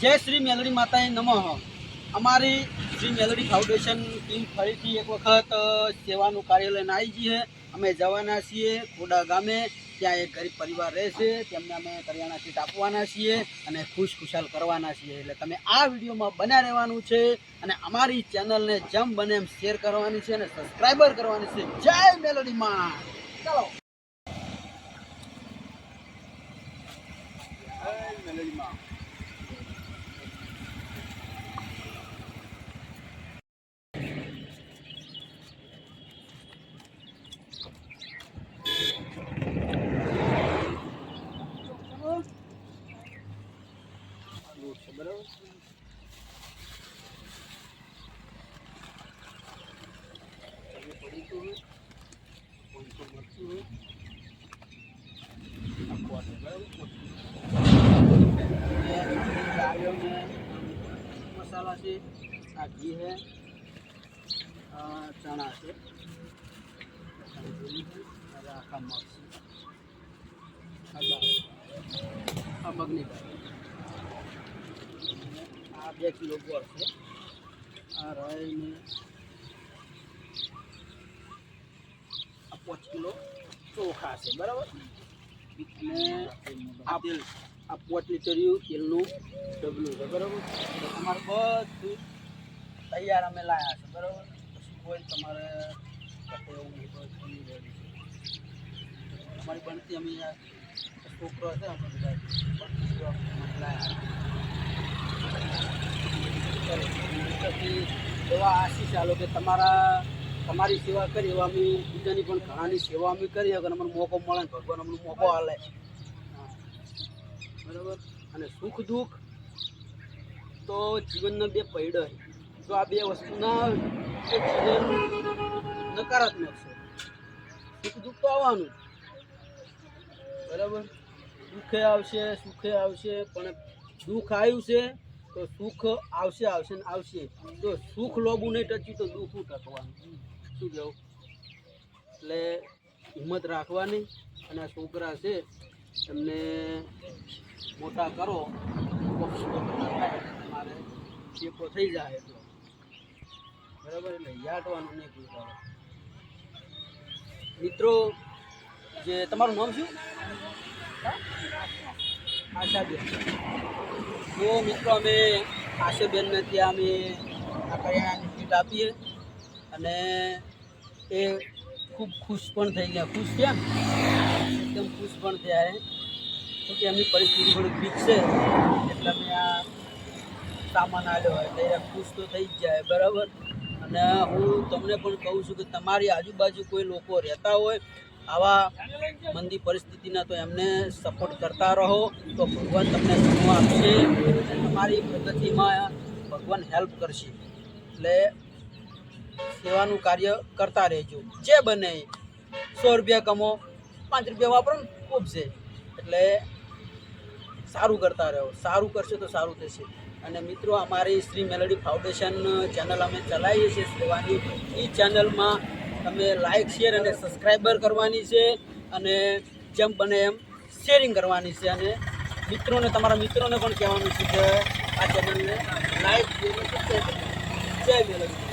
જય શ્રી મેલડી માતાએ નમઃ. અમારી શ્રી મેલડી ફાઉન્ડેશન ટીમ ફરીથી એક વખત સેવાનું કાર્ય લઈને આવી છીએ અમે જવાના છીએ ખોડા ગામે. ત્યાં એક ગરીબ પરિવાર રહેશે. તેમને અમે કરિયાણા કીટ આપવાના છીએ અને ખુશ ખુશાલ કરવાના છીએ. એટલે તમે આ વિડીયોમાં બન્યા રહેવાનું છે અને અમારી ચેનલને જેમ બને એમ શેર કરવાની છે અને સબસ્ક્રાઈબર કરવાની છે. જય મેલડી માં. ચાલો. મેલડી માં. લોટ છે બરાબર ચટણી પડી ગયું હોય પોઈન્ટો મગની આ બે કિલો ગોળ છે. આ રાઈ આ પાંચ કિલો ચોખા છે, બરાબર? અને આ આ પાંચ લીટર્યું તેલનું ડબલું છે, બરાબર? તમારે બધું તૈયાર અમે લાયા છે, બરાબર? પછી કોઈ તમારે એવું બધું છે અમારી બનતી અમે છોકરો છે અમે એવા આશીષ આલો કે તમારા તમારી સેવા કરી એવા અમે બીજાની પણ ઘણાની સેવા અમે કરી અને અમને મોકો મળે ને ભગવાન અમને મોકો હાલે. બરાબર અને સુખ દુઃખ તો જીવનના બે પૈડ. જો આ બે વસ્તુ ના આવે તો જીવન નકારાત્મક છે સુખ દુઃખ તો આવવાનું બરાબર દુઃખે આવશે, સુખે આવશે, પણ દુઃખ આવ્યું છે, તો સુખ આવશે આવશે ને આવશે. જો સુખ લોબું નહીં ટચ્યું તો દુઃખ ટકવાનું? શું કહેવું એટલે હિંમત રાખવાની. અને આ છોકરા છે, એમને મોટા કરો તમારે ટેકો થઈ જાય તો બરાબર એટલે યાદવાનું નહીં કોઈ દાડો. મિત્રો, જે તમારું નામ શું? આશાબેન તો મિત્રો, અમે આશાબેનને ત્યાં અમે આ કરિયાણાની કીટ આપીએ અને એ ખૂબ ખુશ પણ થઈ ગયા. ખુશ થયા એકદમ ખુશ પણ થયા એ તો કે એમની પરિસ્થિતિ થોડીક વીક છે. એટલે અમે આ સામાન આવ્યો એટલે એ ખુશ તો થઈ જ જાય, બરાબર? અને હું તમને પણ કહું છું કે તમારી આજુબાજુ કોઈ લોકો રહેતા હોય આવા મંદી પરિસ્થિતિના તો એમને સપોર્ટ કરતા રહો, તો ભગવાન તમને સમૂહ આપશે તમારી પ્રગતિમાં ભગવાન હેલ્પ કરશે. એટલે સેવાનું કાર્ય કરતા રહેજો. જે બને સો રૂપિયા કમો, પાંચ રૂપિયા વાપરો ને ખૂબ છે એટલે સારું કરતા રહો. સારું કરશે તો સારું થશે. અને મિત્રો, અમારી શ્રી મેલડી ફાઉન્ડેશન ચેનલ અમે ચલાવીએ છીએ. સેવાની એ ચેનલમાં તમે લાઇક શેર અને સબસ્ક્રાઈબર કરવાની છે અને જેમ બને એમ શેરિંગ કરવાની છે. અને મિત્રોને, તમારા મિત્રોને પણ કહેવાનું છે કે આ ચેનલને લાઇક જય મેલડી